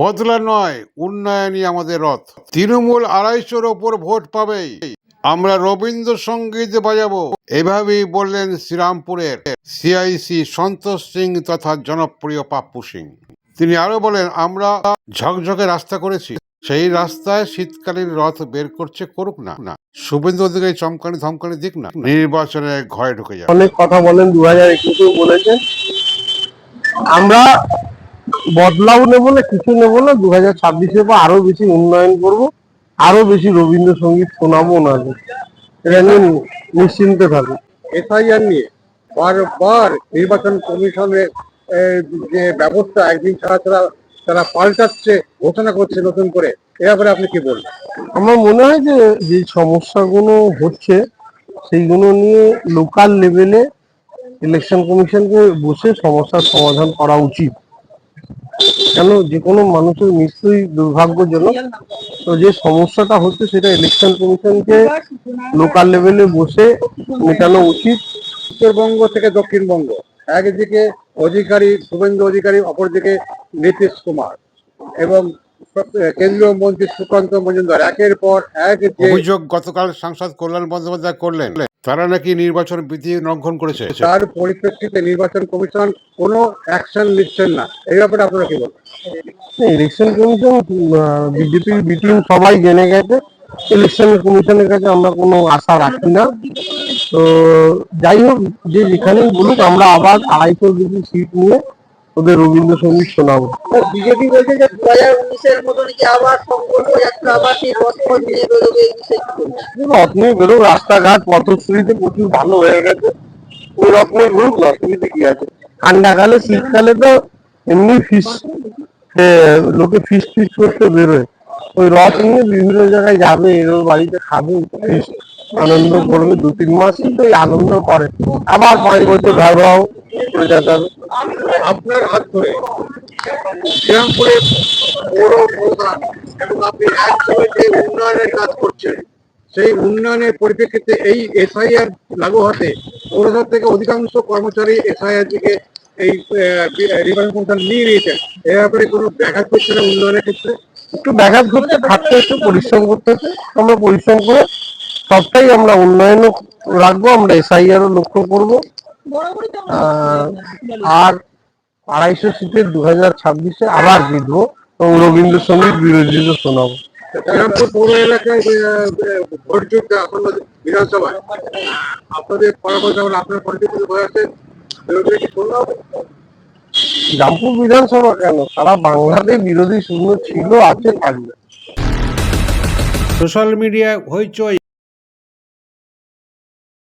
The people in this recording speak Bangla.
বদলা নয়, উন্নয়নই আমাদের রথ। তৃণমূল আড়াইশোর ওপর ভোট পাবে। আমরা রবীন্দ্রসঙ্গীত বাজাবো। এভাবেই বললেন শ্রীরামপুরের সিআইসি সন্তোষ সিং তথা জনপ্রিয় পাপ্পু সিং। তিনি আরও বলেন, আমরা ঝকঝকে রাস্তা করেছি। সেই রাস্তায় শীতকালীন রথ বের করছে করুক না না। শুভেন্দু অধিকারী চমকানি ধমকানি দিক না। নির্বাচনে ঘরে ঢুকে যাবে। অনেক কথা বলেন, দু হাজার একুশেও বলেছেন। আমরা বদলাও নেব না কিছু নেব না। দু হাজার ছাব্বিশে বা আরও বেশি উন্নয়ন করব। আরও বেশি রবীন্দ্রসঙ্গীত শোনাবো ওনাদের। এটা নিয়ে নিশ্চিন্তে থাকুন এসআইআর নিয়ে বারবার নির্বাচন কমিশনের যে ব্যবস্থা একদিন ছাড়া ছাড়া তারা পাল্টাচ্ছে ঘোষণা করছে নতুন করে। এ ব্যাপারে আপনি কি বলবেন? আমার মনে হয় যে যে সমস্যাগুলো হচ্ছে সেইগুলো নিয়ে লোকাল লেভেলে ইলেকশন কমিশনকে বসে সমস্যার সমাধান করা উচিত। কেন? যে কোনো মানুষের মৃত্যুই দুর্ভাগ্যজনক। তো যে সমস্যাটা হচ্ছে সেটা ইলেকশন কমিশনকে লোকাল লেভেলে বসে মেটানো উচিত। উত্তরবঙ্গ থেকে দক্ষিণবঙ্গ। একদিকে অধিকারী শুভেন্দু অধিকারী অপরদিকে নীতিশ কুমার এবং কেন্দ্রীয় মন্ত্রী সুকান্ত মজুমদার। একের পর এক অভিযোগ গতকাল সাংসদ কল্যাণ বন্দ্যোপাধ্যায় করলেন। তারা নাকি নির্বাচন বিধি লঙ্ঘন করেছে? তার পরিপ্রেক্ষিতে নির্বাচন কমিশন কোনো অ্যাকশন নিচ্ছেন না। এই ব্যাপারে আপনারা কি বলবেন? ইলেকশন কমিশন বিজেপির মিটিং সবাই জেনে গেছে। ইলেকশন কমিশনের কাছে আমরা কোনো আশা রাখি না। তো যাই হোক যে যেখানেই বলুক আমরা আবার আড়াইশো বেশি সিট নিয়ে ওদের রবীন্দ্রসঙ্গীত শোনাবো। বিজেপি বলছে যে দু হাজার উনিশের মতন কি আবার সংকল্প যাত্রা আবার সেই রথপথ নিয়ে বেরোবে বিষয়ে রত্নে বেরোক রাস্তাঘাট পথশ্রীতে প্রচুর ভালো হয়ে গেছে। ওই রত্নে বেরোক অসুবিধা কি আছে? ঠান্ডাকালে শীতকালে তো এমনি ফিস লোকে ফিস ফিস করতে বেরোয়। ওই রথ নিয়ে বিভিন্ন জায়গায় যাবে এর বাড়িতে খাবে আনন্দ করবে। দু তিন মাস তো এই আনন্দ করে। আবার পাঁচ বছর যেতে হবে আপনার হাত ধরে শ্রীরামপুরের পৌর প্রধান এবং আপনি একসঙ্গে যে উন্নয়নের কাজ করছেন, সেই উন্নয়নের পরিপ্রেক্ষিতে এই এসআইআর লাগু হতে পৌরসভা থেকে অধিকাংশ কর্মচারী এসআইআর দিকে এই নির্বাচন কমিশন নিয়ে নিয়েছেন। এ ব্যাপারে কোনো ব্যাঘাত করছে না উন্নয়নের ক্ষেত্রে? একটু ব্যাঘাত করতে খাটতে একটু, পরিশ্রম করতে হচ্ছে আমরা পরিশ্রম করে সবটাই আমরা উন্নয়নও রাখব, আমরা এসআইআরও লক্ষ্য করব। আর আড়াইশো সিটের দু হাজার ছাব্বিশে আবার জিতবো। এবং রবীন্দ্রসঙ্গীত বিরোধীদের শোনাবো। শ্রীরামপুর পৌর এলাকায় ভোট যুদ্ধ বিধানসভায় আপনাদের আপনার পরিচিত হয়ে রামপুর বিধানসভা কেন? সারা বাংলাতে বিরোধী শূন্য ছিল আছে থাকবে। সোশ্যাল মিডিয়ায় হইচই।